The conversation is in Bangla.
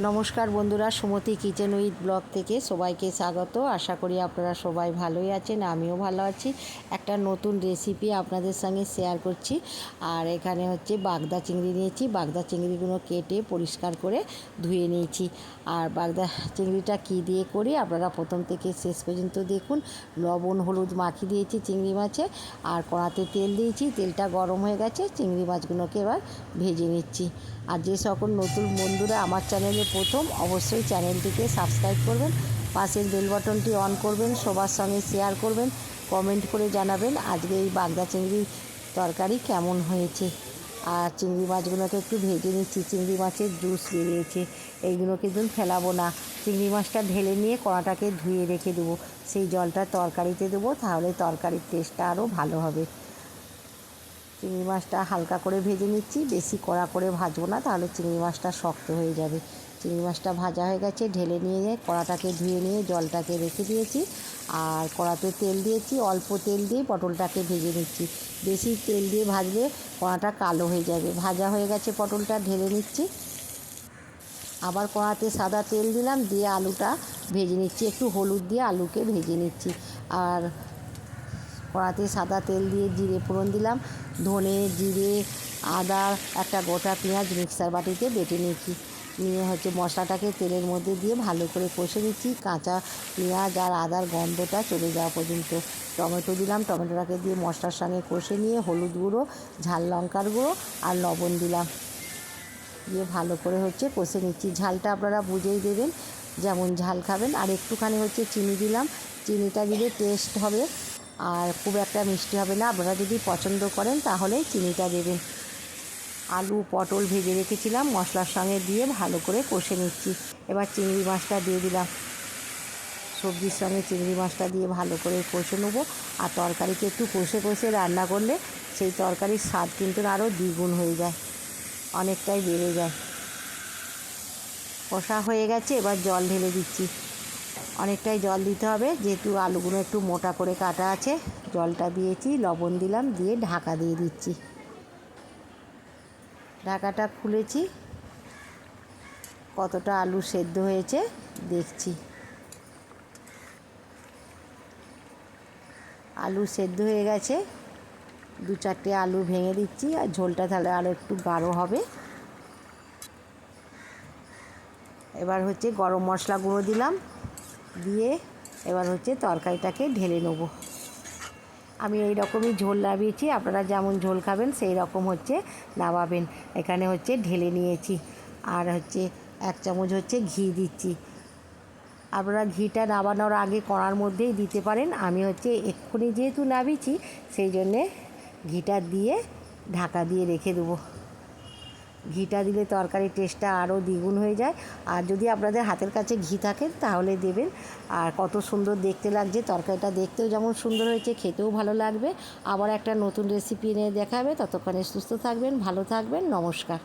নমস্কার বন্ধুরা, সুমতি কিচেন উইথ ব্লগ থেকে সবাইকে স্বাগত। আশা করি আপনারা সবাই ভালোই আছেন, আমিও ভালো আছি। একটা নতুন রেসিপি আপনাদের সঙ্গে শেয়ার করছি। আর এখানে হচ্ছে বাগদা চিংড়ি নিয়েছি। বাগদা চিংড়িগুলো কেটে পরিষ্কার করে ধুয়ে নিয়েছি। আর বাগদা চিংড়িটা কী দিয়ে করি? আপনারা প্রথম থেকে শেষ পর্যন্ত দেখুন। লবণ, হলুদ মাখিয়ে দিয়েছি চিংড়ি মাছে। আর কড়াতে তেল দিয়েছি। তেলটা গরম হয়ে গেছে। চিংড়ি মাছগুলোকে এবার ভেজে নিচ্ছি। আর যে সকল নতুন বন্ধুরা আমার চ্যানেলে প্রথম, অবশ্যই চ্যানেলটিকে সাবস্ক্রাইব করবেন, পাশের বেল বাটনটি অন করবেন, সবার সঙ্গে শেয়ার করবেন, কমেন্ট করে জানাবেন আজকে এই বাগদা চিংড়ি তরকারি কেমন হয়েছে। আর চিংড়ি মাছগুলোকে একটু ভেজে নিচ্ছি, চিংড়ি মাছের জুস বেরিয়েছে, এইগুলো কিন্তু ফেলাবো না। চিংড়ি মাছটা ঢেলে নিয়ে কড়াটাকে ধুয়ে রেখে দেবো, সেই জলটা তরকারিতে দেবো, তাহলে তরকারির টেস্টটা আরও ভালো হবে। চিংড়ি মাছটা হালকা করে ভেজে নিচ্ছি, বেশি কড়া করে ভাজবো না, তাহলে চিংড়ি মাছটা শক্ত হয়ে যাবে। চিংড়ি মাছটা ভাজা হয়ে গেছে, ঢেলে নিয়ে কড়াটাকে ধুয়ে নিয়ে জলটাকে রেখে দিয়েছি। আর কড়াতে তেল দিয়েছি, অল্প তেল দিয়ে পটলটাকে ভেজে নিচ্ছি। বেশি তেল দিয়ে ভাজলে কড়াটা কালো হয়ে যাবে। ভাজা হয়ে গেছে পটলটা, ঢেলে নিচ্ছি। আবার কড়াতে সাদা তেল দিলাম, দিয়ে আলুটা ভেজে নিচ্ছি। একটু হলুদ দিয়ে আলুকে ভেজে নিচ্ছি। আর কড়াতে সাদা তেল দিয়ে জিরে ফোড়ন দিলাম। ধনে, জিরে, আদা, একটা গোটা পেঁয়াজ মিক্সার বাটিতে বেটে নিচ্ছি নিয়ে হচ্ছে মশলাটাকে তেলের মধ্যে দিয়ে ভালো করে কষে নিচ্ছি। কাঁচা পেঁয়াজ আর আদার গন্ধটা চলে যাওয়া পর্যন্ত। টমেটো দিলাম, টমেটোটাকে দিয়ে মশলার সঙ্গে কষে নিয়ে হলুদ গুঁড়ো, ঝাল লঙ্কার গুঁড়ো আর লবণ দিলাম। দিয়ে ভালো করে হচ্ছে কষে নিচ্ছি। ঝালটা আপনারা বুঝেই দেবেন, যেমন ঝাল খাবেন। আর একটুখানি হচ্ছে চিনি দিলাম। চিনিটা দিলে টেস্ট হবে আর খুব একটা মিষ্টি হবে না। আপনারা যদি পছন্দ করেন তাহলে চিনিটা দেবেন। আলু, পটল ভেজে রেখেছিলাম, মশলার সঙ্গে দিয়ে ভালো করে কষে নিচ্ছি। এবার চিংড়ি মাছটা দিয়ে দিলাম। সবজির সঙ্গে চিংড়ি মাছটা দিয়ে ভালো করে কষে নেব। আর তরকারিকে একটু কষে কষে রান্না করলে সেই তরকারির স্বাদ কিন্তু আরও দ্বিগুণ হয়ে যায়, অনেকটাই বেড়ে যায়। কষা হয়ে গেছে, এবার জল ঢেলে দিচ্ছি। অনেকটাই জল দিতে হবে, যেহেতু আলুগুলো একটু মোটা করে কাটা আছে, জলটা দিয়েছি, লবণ দিলাম, দিয়ে ঢাকা দিয়ে দিচ্ছি। ঢাকাটা খুলেছি। কতটা আলু সেদ্ধ হয়েছে দেখছি। আলু সেদ্ধ হয়ে গেছে। দু চারটে আলু ভেঙে দিচ্ছি আর ঝোলটা তাহলে আরও একটু গাঢ় হবে। এবার হচ্ছে গরম মশলা গুঁড়ো দিলাম। দিয়ে এবার হচ্ছে তরকারিটাকে ঢেলে নেব। আমি এই রকমই ঝোল নামিয়েছি, আপনারা যেমন ঝোল খাবেন সেই রকম হচ্ছে নামাবেন। এখানে হচ্ছে ঢেলে নিয়েছি, আর হচ্ছে এক চামচ হচ্ছে ঘি দিচ্ছি। আপনারা ঘিটা নামানোর আগে কড়ার মধ্যেই দিতে পারেন। আমি হচ্ছে এক্ষুনি যেহেতু নামিয়েছি, সেই জন্যে ঘিটা দিয়ে ঢাকা দিয়ে রেখে দেবো। ঘিটা দিলে তরকারির টেস্টটা আরও দ্বিগুণ হয়ে যায়। আর যদি আপনাদের হাতের কাছে ঘি থাকে, তাহলে দেবেন। আর কত সুন্দর দেখতে লাগছে, তরকারিটা দেখতেও যেমন সুন্দর হয়েছে, খেতেও ভালো লাগবে। আবার একটা নতুন রেসিপি এনে দেখাবে। ততক্ষণে সুস্থ থাকবেন, ভালো থাকবেন, নমস্কার।